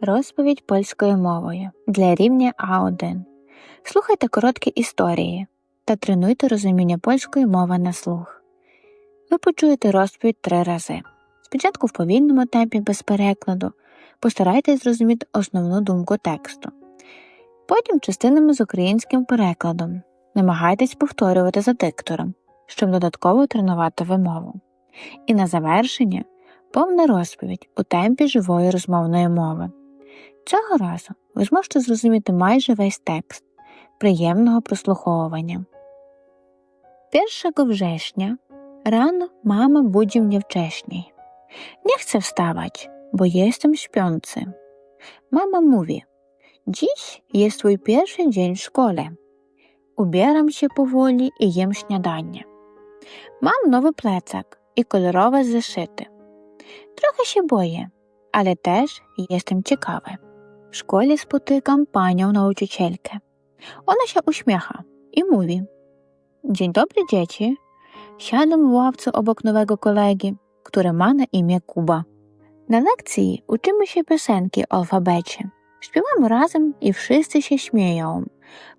Розповідь польською мовою для рівня А1. Слухайте короткі історії та тренуйте розуміння польської мови на слух. Ви почуєте розповідь три рази. Спочатку в повільному темпі без перекладу. Постарайтесь зрозуміти основну думку тексту. Потім частинами з українським перекладом. Намагайтесь повторювати за диктором, щоб додатково тренувати вимову. І на завершення повна розповідь у темпі живої розмовної мови. Цього разу ви зможете зрозуміти майже весь текст приємного прослуховування. 1 września rano mama budzi mnie wcześniej. Nie chcę wstawać, bo jestem śpiący. Mama mówi, dziś jest twój pierwszy dzień w szkole. Ubieram się powoli i jem śniadanie. Mam nowy plecak i kolorowe zeszyty. Trochę się boję, ale też jestem ciekawy. W szkole spotykam panią nauczycielkę. Ona się uśmiecha i mówi: Dzień dobry, dzieci. Siadam w ławce obok nowego kolegi, który ma na imię Kuba. Na lekcji uczymy się piosenki o alfabecie. Śpiewamy razem i wszyscy się śmieją.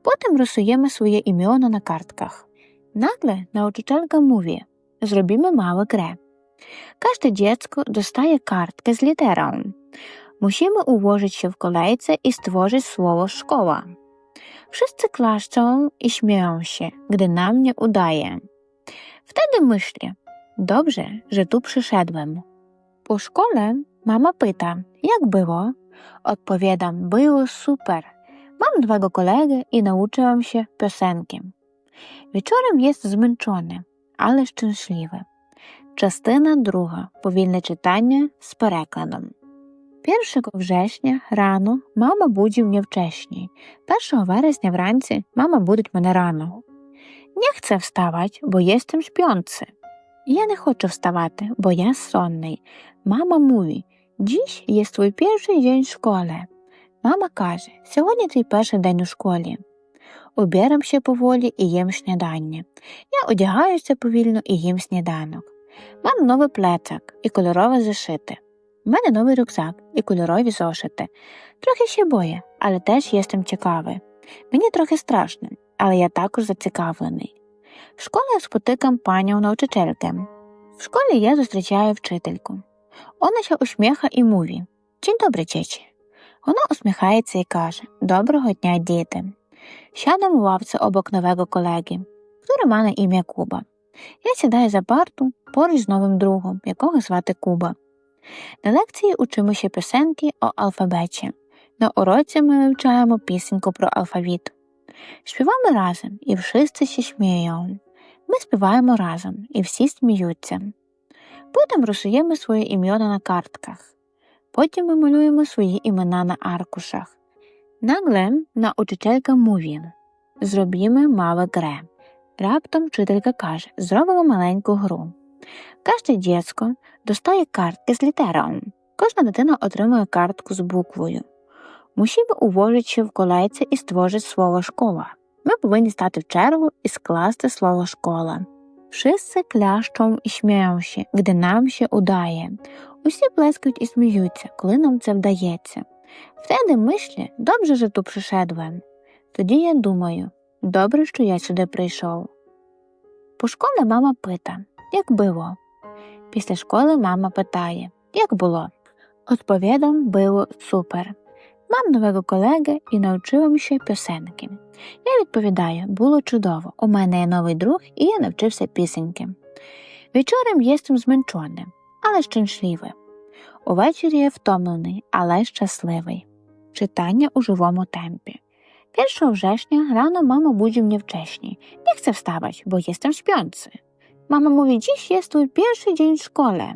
Potem rysujemy swoje imiona na kartkach. Nagle nauczycielka mówi: Zrobimy małą grę. Każde dziecko dostaje kartkę z literą. Musimy ułożyć się w kolejce i stworzyć słowo szkoła. Wszyscy klaszczą i śmieją się, gdy nam nie udaje. Wtedy myślę, dobrze, że tu przyszedłem. Po szkole mama pyta, jak było? Odpowiadam, było super. Mam nowego kolegę i nauczyłam się piosenki. Wieczorem jest zmęczony, ale szczęśliwy. Частина друга. Повільне читання з перекладом. 1 września рано мама будить mnie wcześniej. 1 вересня вранці мама будить мене рано. Nie chcę wstawać, bo jestem śpiący. Ja nie хочу wstawać, bo ja сонний. Mama mówi, dziś jest twój pierwszy dzień w szkole. Mama каже, сьогодні твій перший день у школі. Уберам się powoli і їм śniadanie. Я одягаюся повільно і їм сніданок. Мам новий пlecak і кольорове зашити. У мене новий рюкзак і кольорові зошити. Трохи ще боє, але теж єстем цікавий. Мені трохи страшно, але я також зацікавлений. В школі я спотикам пані навчительки. В школі я зустрічаю вчительку. Вона ще усміха і мові. Dzień dobry, dzieci. Вона усміхається і каже Доброго дня, діти. Сядемо в лавці обок нового колеги, який має ім'я Куба. Я сідаю за парту поруч з новим другом, якого звати Куба. На лекції учимося пісеньки о алфабеті. На уроці ми вивчаємо пісеньку про алфавіт. Співаємо разом і всі сміють. Ми співаємо разом і всі сміються. Потім рисуємо свої ім'я на картках. Потім ми малюємо свої імена на аркушах. Нагле научителька mówi Зробімо мало гре. Раптом вчителька каже Зробимо маленьку гру. Кожне дітсько достає картки з літерою. Кожна дитина отримує картку з буквою. Ułożyć się w kolejce і stworzyć слово школа. Ми повинні стати в чергу і скласти слово школа. Wszyscy klaszczą і śmieją gdy нам się udaje. Усі плескають і сміються, коли нам це вдається. Wtedy myślę, dobrze, że tu przyszedłem. Тоді я думаю, добре, що я сюди прийшов. По школі мама пита, як було? Після школи мама питає, як було? Odpowiadam, було супер. Мам нового колеги і навчив ще пісенки. Я відповідаю, було чудово. У мене є новий друг, і я навчився пісеньки. Вечором єстем зменшоним, але щасливий. Увечері я втомлений, але щасливий. Читання у живому темпі. 1 września rano mama budzi mnie wcześniej. Nie chcę wstawać, bo jestem śpiący. Mama mówi, dziś jest twój pierwszy dzień w szkole.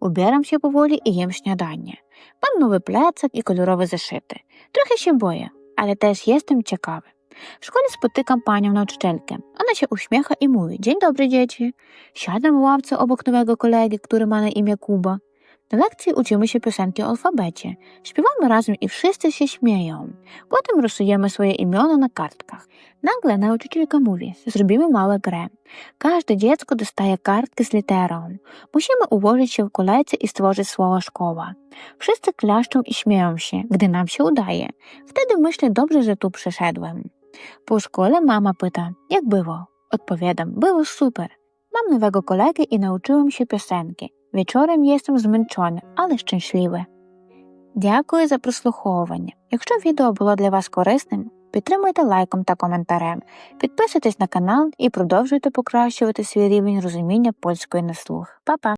Ubieram się powoli i jem śniadanie. Mam nowy plecak i kolorowe zeszyty. Trochę się boję, ale też jestem ciekawy. W szkole spotykam panią nauczycielkę. Ona się uśmiecha i mówi, dzień dobry dzieci. Siadam w ławce obok nowego kolegi, który ma na imię Kuba. Na lekcji uczymy się piosenki o alfabecie. Śpiewamy razem i wszyscy się śmieją. Potem rysujemy swoje imiona na kartkach. Nagle nauczycielka mówi, zrobimy małą grę. Każde dziecko dostaje kartkę z literą. Musimy ułożyć się w kolejce i stworzyć słowo szkoła. Wszyscy klaszczą i śmieją się, gdy nam się udaje. Wtedy myślę, dobrze, że tu przyszedłem. Po szkole mama pyta, jak było? Odpowiadam, było super. Mam nowego kolegę i nauczyłem się piosenki. Wieczorem jestem zmęczony, але szczęśliwy. Дякую за прослуховування. Якщо відео було для вас корисним, підтримуйте лайком та коментарем, підписуйтесь на канал і продовжуйте покращувати свій рівень розуміння польської на слух. Па-па!